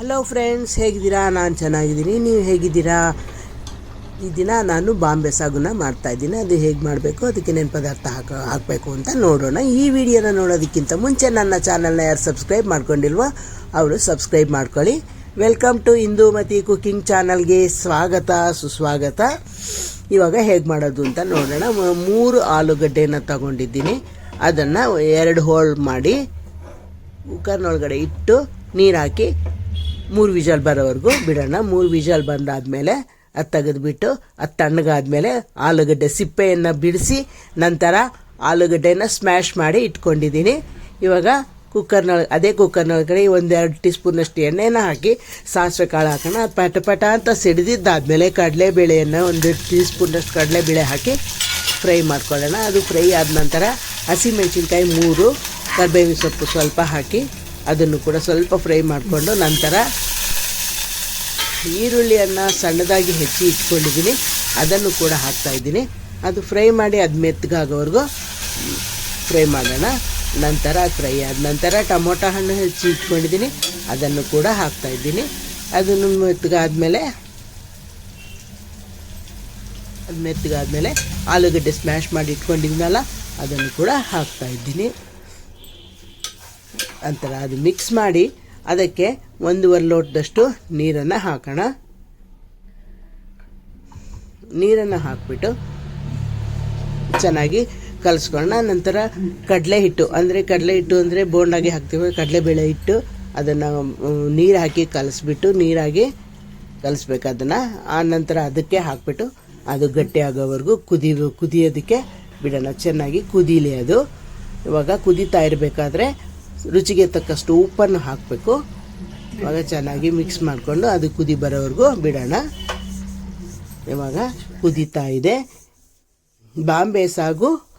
Hello friends ಹೇಗಿದ್ದೀರಾ? ನಾನು ಚೆನ್ನಾಗಿದ್ದೀನಿ. ನೀವು ಹೇಗಿದ್ದೀರಾ? ಈ ದಿನ ನಾನು ಬಾಂಬೆ ಸಾಗುನ ಮಾಡ್ತಾ ಇದ್ದೀನಿ. ಅದು ಹೇಗೆ ಮಾಡಬೇಕು, ಅದಕ್ಕೆ ಏನೇನು ಪದಾರ್ಥ ಹಾಕ, ಹಾಕಬೇಕು ಅಂತ ನೋಡೋಣ. ಈ ವಿಡಿಯೋನ ನೋಡೋದಕ್ಕಿಂತ ಮುಂಚೆ ನನ್ನ ಚಾನಲ್ನ ಯಾರು ಸಬ್ಸ್ಕ್ರೈಬ್ ಮಾಡ್ಕೊಂಡಿಲ್ವೋ, ಅವರು ಸಬ್ಸ್ಕ್ರೈಬ್ ಮಾಡ್ಕೊಳ್ಳಿ. ವೆಲ್ಕಮ್ ಟು ಇಂದೂಮತಿ ಕುಕ್ಕಿಂಗ್ ಚಾನಲ್ಗೆ ಸ್ವಾಗತ, ಸುಸ್ವಾಗತ. ಇವಾಗ ಹೇಗೆ ಮಾಡೋದು ಅಂತ ನೋಡೋಣ. ಮೂರು ಆಲೂಗಡ್ಡೆನ ತಗೊಂಡಿದ್ದೀನಿ. ಅದನ್ನು ಎರಡು ಹೋಲ್ ಮಾಡಿ, ಕುಕ್ಕರ್ನೊಳಗಡೆ ಇಟ್ಟು ನೀರು ಹಾಕಿ ಮೂರು ವಿಜಲ್ ಬರೋವರೆಗೂ ಬಿಡೋಣ. ಮೂರು ವಿಜಲ್ ಬಂದಾದಮೇಲೆ ಅದು ತೆಗೆದುಬಿಟ್ಟು, ಅದು ತಣ್ಣಗಾದ್ಮೇಲೆ ಆಲೂಗಡ್ಡೆ ಸಿಪ್ಪೆಯನ್ನು ಬಿಡಿಸಿ ನಂತರ ಆಲೂಗಡ್ಡೆನ ಸ್ಮ್ಯಾಶ್ ಮಾಡಿ ಇಟ್ಕೊಂಡಿದ್ದೀನಿ. ಇವಾಗ ಕುಕ್ಕರ್ನೊಳಗೆ ಅದೇ ಕುಕ್ಕರ್ನೊಳಗಡೆ ಒಂದೆರಡು ಟೀ ಸ್ಪೂನಷ್ಟು ಎಣ್ಣೆನ ಹಾಕಿ ಸಾಸಿವೆ ಕಾಳು ಹಾಕೋಣ. ಅದು ಪಟ ಪಟ ಅಂತ ಸಿಡಿದಿದ್ದಾದಮೇಲೆ ಕಡಲೆಬೇಳೆಯನ್ನು ಒಂದು ಟೀ ಸ್ಪೂನಷ್ಟು ಕಡಲೆಬೇಳೆ ಹಾಕಿ ಫ್ರೈ ಮಾಡ್ಕೊಳ್ಳೋಣ. ಅದು ಫ್ರೈ ಆದ ನಂತರ ಹಸಿಮೆಣಸಿನ್ಕಾಯಿ ಮೂರು, ಕರ್ಬೇವಿನ ಸೊಪ್ಪು ಸ್ವಲ್ಪ ಹಾಕಿ ಅದನ್ನು ಕೂಡ ಸ್ವಲ್ಪ ಫ್ರೈ ಮಾಡಿಕೊಂಡು ನಂತರ ಈರುಳ್ಳಿಯನ್ನು ಸಣ್ಣದಾಗಿ ಹೆಚ್ಚಿ ಇಟ್ಕೊಂಡಿದ್ದೀನಿ. ಅದನ್ನು ಕೂಡ ಹಾಕ್ತಾ ಇದ್ದೀನಿ. ಅದು ಫ್ರೈ ಮಾಡಿ ಅದು ಮೆತ್ತಗಾಗೋವರೆಗೂ ಫ್ರೈ ಮಾಡೋಣ. ನಂತರ ಫ್ರೈ ಆದ ನಂತರ ಟೊಮೊಟೊ ಹಣ್ಣು ಹೆಚ್ಚಿ ಇಟ್ಕೊಂಡಿದ್ದೀನಿ. ಅದನ್ನು ಕೂಡ ಹಾಕ್ತಾ ಇದ್ದೀನಿ. ಅದನ್ನು ಮೆತ್ತಗಾದ್ಮೇಲೆ ಅದು ಮೆತ್ತಗಾದ್ಮೇಲೆ ಆಲೂಗಡ್ಡೆ ಸ್ಮ್ಯಾಶ್ ಮಾಡಿ ಇಟ್ಕೊಂಡಿದ್ನಲ್ಲ ಅದನ್ನು ಕೂಡ ಹಾಕ್ತಾ ನಂತರ ಅದು ಮಿಕ್ಸ್ ಮಾಡಿ ಅದಕ್ಕೆ ಒಂದೂವರೆ ಲೋಟದಷ್ಟು ನೀರನ್ನು ಹಾಕೋಣ. ನೀರನ್ನು ಹಾಕ್ಬಿಟ್ಟು ಚೆನ್ನಾಗಿ ಕಲಿಸ್ಕೊಳ್ಳೋಣ. ನಂತರ ಕಡಲೆ ಹಿಟ್ಟು, ಅಂದರೆ ಕಡಲೆ ಹಿಟ್ಟು ಅಂದರೆ ಬೋಂಡಾಗಿ ಹಾಕ್ತೀವಿ ಕಡಲೆಬೇಳೆ ಹಿಟ್ಟು, ಅದನ್ನು ನೀರು ಹಾಕಿ ಕಲಿಸ್ಬಿಟ್ಟು ನೀರಾಗಿ ಕಲಿಸ್ಬೇಕು ಅದನ್ನು. ಆ ನಂತರ ಅದಕ್ಕೆ ಹಾಕ್ಬಿಟ್ಟು ಅದು ಗಟ್ಟಿ ಆಗೋವರೆಗೂ ಕುದಿ ಕುದಿಯೋದಕ್ಕೆ ಬಿಡೋಣ. ಚೆನ್ನಾಗಿ ಕುದೀಲಿ ಅದು. ಇವಾಗ ಕುದೀತಾ ಇರಬೇಕಾದ್ರೆ ರುಚಿಗೆ ತಕ್ಕಷ್ಟು ಉಪ್ಪನ್ನು ಹಾಕಬೇಕು. ಇವಾಗ ಚೆನ್ನಾಗಿ ಮಿಕ್ಸ್ ಮಾಡಿಕೊಂಡು ಅದು ಕುದಿ ಬರೋವರೆಗೂ ಬಿಡೋಣ. ಇವಾಗ ಕುದೀತಾ ಇದೆ. ಬಾಂಬೆ ಸಾಗು